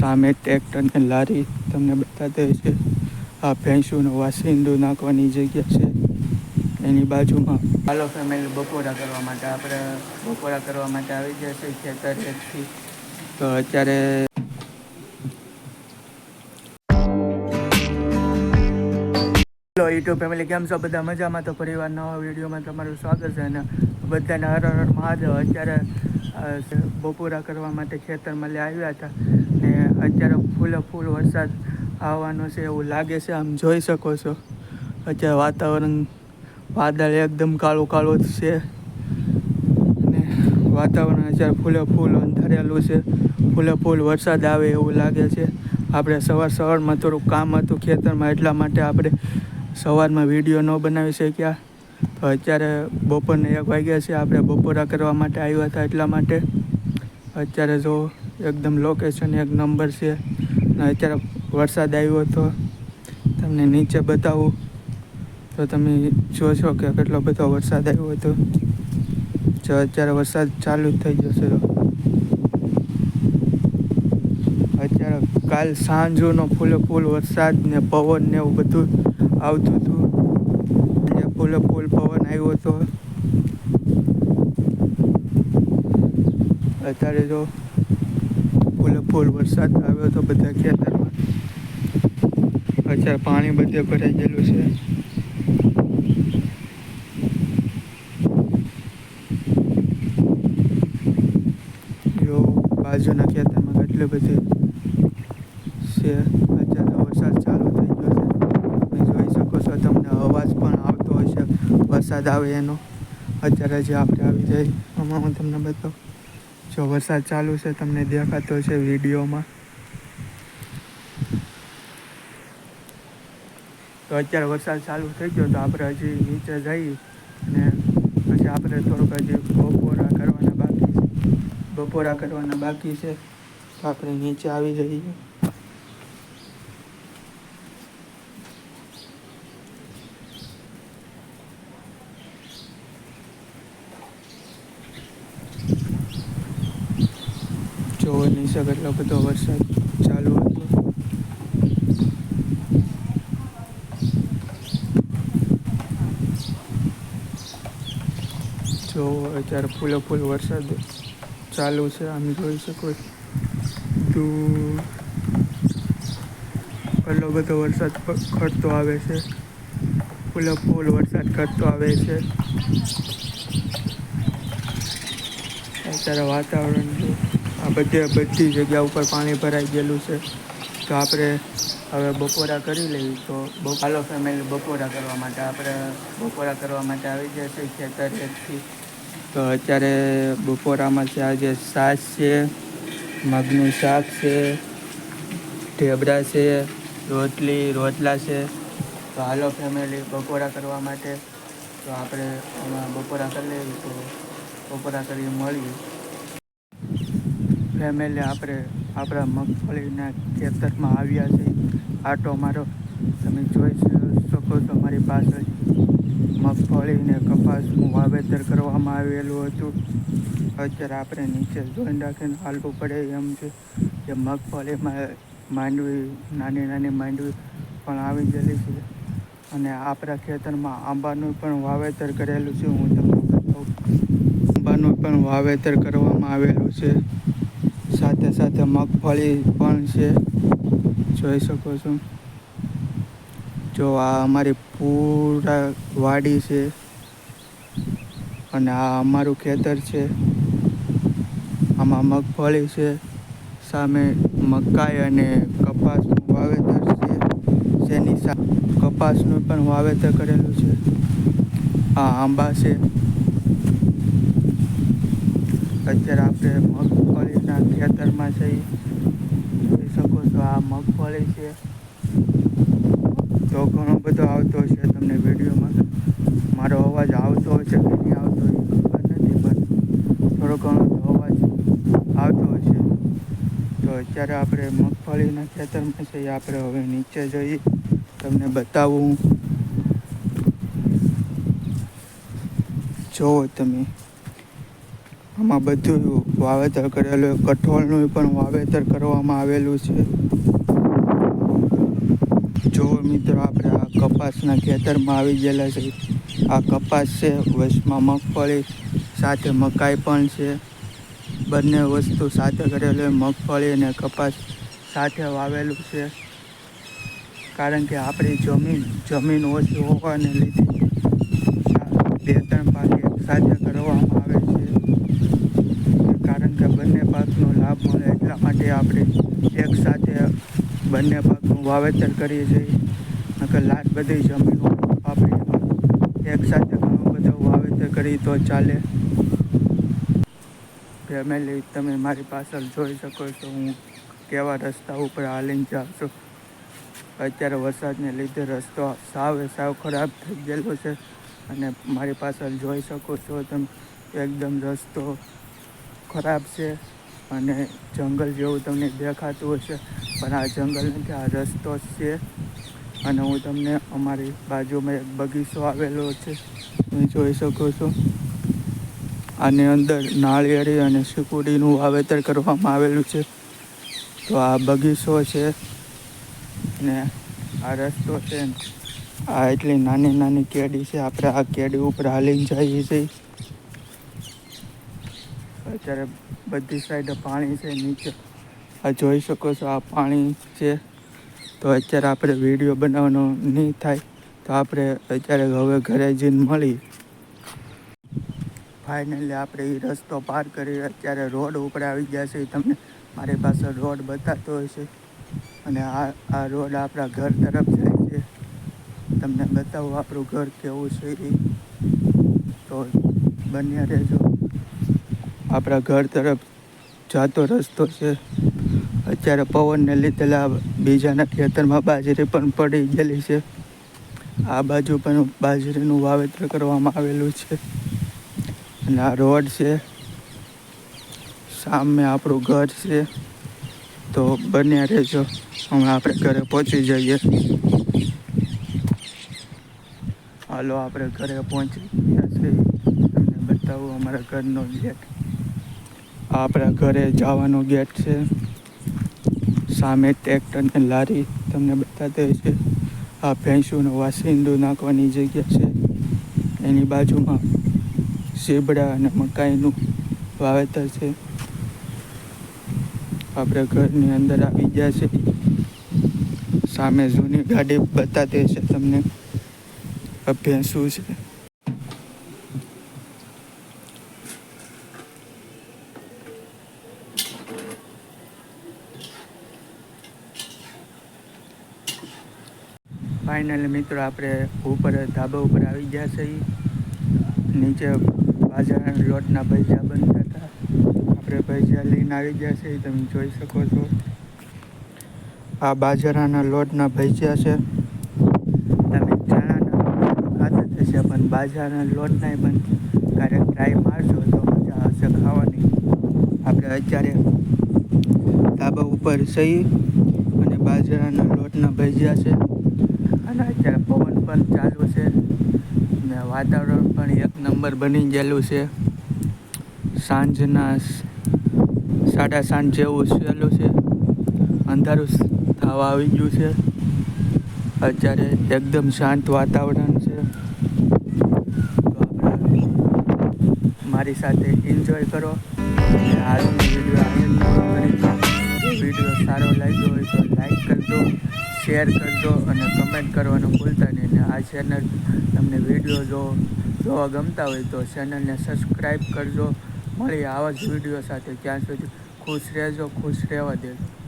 સામે ટ્રેક્ટર અને લારી તમને બતાતે છે. આ ભેંસુનો વાસિંદુ નાખવાની જગ્યા છે. એની બાજુમાં હાલો ફેમિલી બપોરા કરવા માટે આપણે બપોરા કરવા માટે આવી ગયા છે ખેતરેથી તો અત્યારે હેલો યુટ્યુબ ફેમિલી કેમ છો? બધા મજામાં? તો પરિવાર નવા વિડીયોમાં તમારું સ્વાગત છે અને બધાને હર હર મહાદેવ. અત્યારે બપોરા કરવા માટે ખેતરમાં લઈ આવ્યા હતા. અત્યારે ફૂલે ફૂલ વરસાદ આવવાનો છે એવું લાગે છે. આમ જોઈ શકો છો. અત્યારે વાતાવરણ વાદળ એકદમ કાળું કાળું છે. અને વાતાવરણ અત્યારે ફૂલે ફૂલ અંધારેલું છે. ફૂલે ફૂલ વરસાદ આવે એવું લાગે છે. આપણે સવાર સવારમાં થોડુંક કામ હતું ખેતરમાં, એટલા માટે આપણે સવારમાં વીડિયો ન બનાવી શક્યા. તો અત્યારે બપોરને એક વાગ્યા છે. આપણે બપોરા કરવા માટે આવ્યા હતા એટલા માટે. અત્યારે જો એકદમ લોકેશન એક નંબર છે. અને અત્યારે વરસાદ આવ્યો હતો તમને નીચે બતાવું. તો તમે જોશો કે કેટલો બધો વરસાદ આવ્યો હતો. જો અત્યારે વરસાદ ચાલુ જ થઈ જશે અત્યારે કાલ સાંજનો ફૂલે ફૂલ વરસાદ ને પવન ને એવું બધું આવતું હતું. ફૂલે ફૂલ પવન આવ્યો હતો અત્યારે જો ફૂલે ફૂલ વરસાદ આવ્યો હતો બધા ખેતરમાં અત્યારે પાણી બધે ભરાઈ ગયેલું છે. જો, બાજુના ખેતરમાં કેટલી બધી છે. અત્યારે વરસાદ ચાલુ થઈ ગયો છે. તમે જોઈ શકો છો, તમને અવાજ પણ આવતો હોય છે વરસાદ આવે એનો. અત્યારે જે આપણે આવી જાય, આમાં હું તમને બતાવું. જો વરસાદ ચાલુ છે, તમને દેખાતો છે વિડીયોમાં. તો અત્યારે વરસાદ ચાલુ થઈ ગયો, તો આપણે હજી નીચે જઈ અને પછી આપણે થોડુંક હજી બપોરા કરવાના બાકી છે. બપોરા કરવાના બાકી છે, તો આપણે નીચે આવી જઈએ. જોવો શકે એટલો બધો વરસાદ ચાલુ હતો. જો, અત્યારે ફૂલો ફૂલ વરસાદ ચાલુ છે, આમ જોઈ શકો. દૂર એટલો બધો વરસાદ ખડતો આવે છે. ફૂલો ફૂલ વરસાદ કરતો આવે છે. અત્યારે વાતાવરણ જો બધે બધી જગ્યા ઉપર પાણી ભરાઈ ગયેલું છે. તો આપણે હવે બપોરા કરી લઈએ. તો હાલો ફેમિલી બપોરા કરવા માટે આપણે બપોરા કરવા માટે આવી ગયા છે ખેતરેથી તો અત્યારે બપોરામાં છે આજે સાસ છે, મગનું શાક છે, ઢેબરા છે, રોટલી, રોટલા છે. તો હાલો ફેમિલી બપોરા કરવા માટે. તો આપણે બપોરા કરી લઈએ. તો બપોરા કરી મળીએ. ફેમિલી આપણે, આપણા મગફળીના ખેતરમાં આવ્યા છે. આટો મારો તમે જોઈ શકો છો મારી પાસે મગફળી ને કપાસનું વાવેતર કરવામાં આવેલું હતું. અત્યારે આપણે નીચે જોઈન રાખીને હાલવું પડે એમ છે કે મગફળીમાં માંડવી, નાની નાની માંડવી પણ આવી ગયેલી છે. અને આપણા ખેતરમાં આંબાનું પણ વાવેતર કરેલું છે. હું તમને બતાવું. આંબાનું પણ વાવેતર કરવામાં આવેલું છે. સાથે સાથે મગફળી પણ છે. જોઈ શકો છો. જો આ અમારી પૂરા વાડી છે અને આ અમારું ખેતર છે. આમાં મગફળી છે. સામે મકાઈ અને કપાસનું વાવેતર છે. જેની સા, કપાસનું પણ વાવેતર કરેલું છે. આ આંબા છે. અત્યારે આપણે મગફળીના ખેતરમાં જઈ જોઈ શકો છો આ મગફળી છે. તો ઘણો બધો આવતો છે તમને વિડીયોમાં. મારો અવાજ આવતો હશે કે નહીં આવતો એ ખબર નથી, પણ થોડો ઘણો અવાજ આવતો હશે. તો અત્યારે આપણે મગફળીના ખેતરમાં જઈએ આપણે હવે નીચે જઈએ. તમને બતાવું. જોવો તમે આમાં બધું વાવેતર કરેલું કઠોળનું પણ વાવેતર કરવામાં આવેલું છે. જો મિત્રો આપણે આ કપાસના ખેતરમાં આવી ગયેલા છે, આ કપાસ છે વસમાં મગફળી, સાથે મકાઈ પણ છે. બંને વસ્તુ સાથે કરેલું મગફળી અને કપાસ સાથે વાવેલું છે. કારણ કે આપણી જમીન જમીન ઓછી હોવાને લીધે બે ત્રણ પાક સાથે કરવામાં આવે છે. કારણ કે બંને પાકનો લાભ મળે એટલા માટે આપણે એક સાથે બંને પાકનું વાવેતર કરીએ છીએ. નકર લાટ બધી જમીનો આપણે એક સાથે ઘણું બધું વાવેતર કરી તો ચાલે. ફેમિલી, તમે મારી પાછળ જોઈ શકો છો. હું કેવા રસ્તા ઉપર હાલીને જાઉં છું. અત્યારે વરસાદને લીધે રસ્તો સાવ સાવ ખરાબ થઈ ગયેલો છે. અને મારી પાછળ જોઈ શકો છો તમે એકદમ રસ્તો ખરાબ છે અને જંગલ જેવું તમને દેખાતું હશે. પણ આ જંગલ નથી આ રસ્તો છે અને હું તમને અમારી બાજુમાં એક બગીચો આવેલો છે. તમે જોઈ શકો છો. આની અંદર નાળિયેરી અને શીકુડીનું વાવેતર કરવામાં આવેલું છે. તો આ બગીચો છે ને આ રસ્તો છે આ એટલી નાની નાની કેડી છે. આપણે આ કેડી ઉપર હાલીને જઈએ છીએ. અત્યારે બધી સાઈડ પાણી છે, નીચે. આ જોઈ શકો છો, આ પાણી છે. તો અત્યારે આપણે વીડિયો બનાવવાનો નહીં થાય. તો આપણે અત્યારે હવે ઘરે જઈને મળી ફાઇનલી આપણે એ રસ્તો પાર કરી અત્યારે રોડ ઉપર આવી ગયા છે તમને મારી પાસે રોડ હોય છે અને આ આ રોડ આપણા ઘર તરફ જાય. તમને બતાવું, આપણું ઘર કેવું છે તો બન્યા રહેજો. આપણા ઘર તરફ જાતો રસ્તો છે. અત્યારે પવનને લીધેલા બીજાના ખેતરમાં બાજરી પણ પડી ગયેલી છે. આ બાજુ પણ બાજરીનું વાવેતર કરવામાં આવેલું છે. અને આ રોડ છે. સામે આપણું ઘર છે. તો બન્યા રહેજો. હમણાં આપણે ઘરે પહોંચી જઈએ. હાલો આપણે ઘરે પહોંચી ગયા છે તમને બતાવું અમારા ઘરનો ગેટ આપણા ઘરે જવાનો ગેટ છે. સામે ટ્રેક્ટર અને લારી તમને બતાતે છે આ ભેંસુનો વાસિંદુ નાખવાની જગ્યા છે. એની બાજુમાં સીબડા અને મકાઈનું વાવેતર છે. આપણે ઘરની અંદર આવી ગયા છે સામે જૂની ગાડી બતાતે છે તમને. આ શું છે ફાઇનલી મિત્રો, આપણે ઉપર, ધાબા ઉપર આવી ગયા છે. નીચે બાજરાના લોટના ભજીયા બનતા હતા. આપણે ભજીયા લઈને આવી ગયા છે, તમે જોઈ શકો છો. આ બાજરાના લોટના ભજીયા છે તમે ચણાના ખાતા થશે પણ બાજરાના લોટના પણ ક્યારેક ટ્રાય મારશો તો મજા આવશે ખાવાની. આપણે અત્યારે ધાબા ઉપર સહી અને બાજરાના લોટના ભજીયા છે. અને અત્યારે પવન પણ ચાલુ છે. ને વાતાવરણ પણ એક નંબર બની ગયેલું છે. સાંજના સાડા સાંજ જેવું સહેલું છે. અંધારું થવા આવી ગયું છે. અત્યારે એકદમ શાંત વાતાવરણ છે તો આપણે મારી સાથે એન્જોય કરો. આજનો વીડિયો વીડિયો સારો લાગ્યો હોય તો લાઈક કરજો શેર કરજો અને કમેન્ટ કરવાનું ભૂલતા નહીં. અને આ ચેનલ તમને વીડિયો જો, જોવા ગમતા હોય તો ચેનલને સબસ્ક્રાઈબ કરજો. મળી આવા જ વીડિયો સાથે. ત્યાં સુધી ખુશ રહેજો, ખુશ રહેવા દેજો.